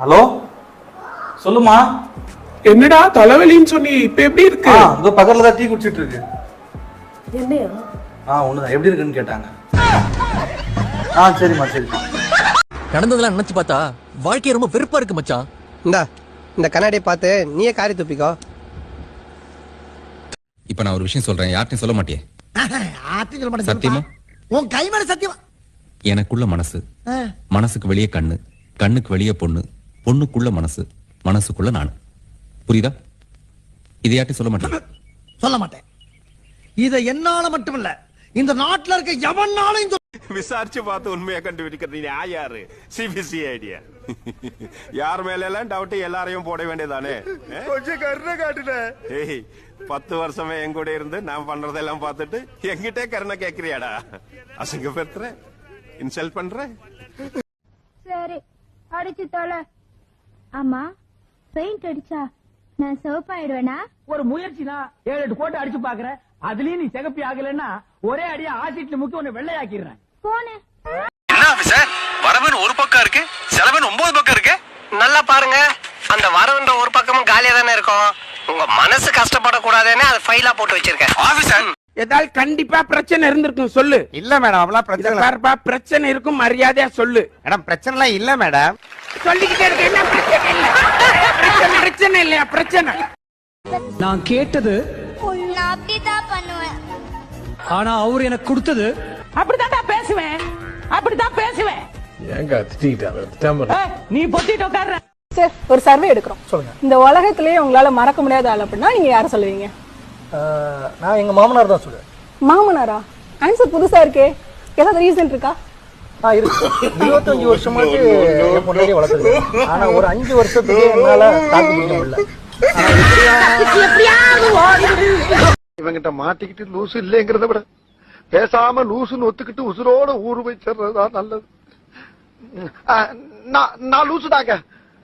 Hello? சொல்லுமா? என்னடா தலைவலின்னு சொன்னி இப்ப எப்படி இருக்கு? இதோ பக்கத்துல தான் டீ குடிச்சிட்டு இருக்கு. என்னையா? ஆ ஒண்ணுதான் எப்படி இருக்குன்னு கேட்டாங்க. ஆ சரிம்மா சரிம்மா. நடந்ததெல்லாம் நினைச்சு பார்த்தா வாழ்க்கை ரொம்ப வெறுப்பா இருக்கு மச்சான். இந்தா இந்த கண்ணாடியை பார்த்து நீயே காரி துப்பிக்கோ. இப்ப நான் ஒரு விஷயம் சொல்றேன். யார்ட்டையும் சொல்ல மாட்டியே. ஆர்டிகல் சொல்ல மாட்டேன் சத்தியமா? உன் கை மேல சத்தியமா? எனக்குள்ள மனசு. மனசுக்கு வெளியே கண்ணு. கண்ணுக்கு வெளியே பொண்ணு. பொண்ணுக்குள்ள மனசு மனசுக்குள்ள நான். புரியுதா? இது யார்ட்டையும் சொல்ல மாட்டேன். சொல்ல மாட்டேன். இத என்னால மட்டுமில்ல இந்த நாட்டுல இருக்க எவனாலையும் விசாரிச்சு பார்த்து உண்மையை கண்டுபிடிக்கிறது. நீ யாரு சிபிசி ஐடியா யார் மேல எல்லாம் டவுட் எல்லாரையும் போட வேண்டியதானே? கொஞ்சம் கருணை காட்டுன ஏய் பத்து வருஷமே என் கூட இருந்து நான் பண்றதெல்லாம் பார்த்துட்டு என்கிட்டே கருணை கேக்குறியாடா? அசிங்கப்படுத்துற? இன்சல்ட் பண்ற? சரி அடிச்சு தொலை. ஆமா. பெயிண்ட் அடிச்சா நான் சிவப்பாயிடுவேனா? ஒரு முயற்சி தான் ஏழு எட்டு கோட்டை அடிச்சு பாக்குற. அதுலயும் நீ சிகப்பி ஆகலைன்னா ஒரே அடியா ஆசிட்ல முக்கி உன்னை வெள்ளையாக்கிடுறேன். போனே. என்ன ஆபீசர் வரவன் ஒரு பக்கம் இருக்கு செலவன் ஒன்பது பக்கம் இருக்கு. நல்லா பாருங்க. அந்த வரவுன்ற ஒரு பக்கமும் காலியா தானே இருக்கும். உங்க மனசு கஷ்டப்படக்கூடாதுன்னு அதை ஃபைலா போட்டு வச்சிருக்கேன். ஆபீசர் ஏதாவது கண்டிப்பா பிரச்சனை இருந்திருக்கும் சொல்லு. இல்ல மேடம் அவ்வளவு பிரச்சனை பிரச்சனை இருக்கும் மரியாதையா சொல்லு. மேடம் பிரச்சனை எல்லாம் இல்ல மேடம் சொல்லிக்கிட்டே இருக்க. என்ன பிரச்சனை இல்ல. பிரச்சனை பிரச்சனை இல்லையா? பிரச்சனை. நான் கேட்டது நான் அப்படிதான் பண்ணுவேன். ஆனா அவர் எனக்கு கொடுத்தது அப்படித்தான்டா பேசுவேன். அப்படித்தான் பேசுவேன். ஏய், நீ பொத்திட்டு உட்கார்ற. சார் ஒரு சர்வே எடுக்கிறோம். சொல்லுங்க. இந்த உலகத்திலேயே உங்களால மறக்க முடியாத ஆள் அப்படின்னா நீங்க யார சொல்லுவீங்க? நான் எங்க மாமனார் தான் சொல்லுவேன். மாமனாரா? ஆன்சர் புதுசா இருக்கே. ஏதாவது ரீசன் இருக்கு? இருபத்தஞ்சு வருஷமாட்டு என் பொண்டாடி வளர்த்துது ஆனா ஒரு அஞ்சு வருஷத்துக்கு என்னால தாக்கு பிடிக்க முடியல. இவங்கிட்ட மாட்டிக்கிட்டு லூசு இல்லைங்கிறத விட பேசாம லூசுன்னு ஒத்துக்கிட்டு உசுரோட ஊரு போய் சேர்றதுதான் நல்லது. நான் லூசு தாங்க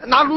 நான் லூசு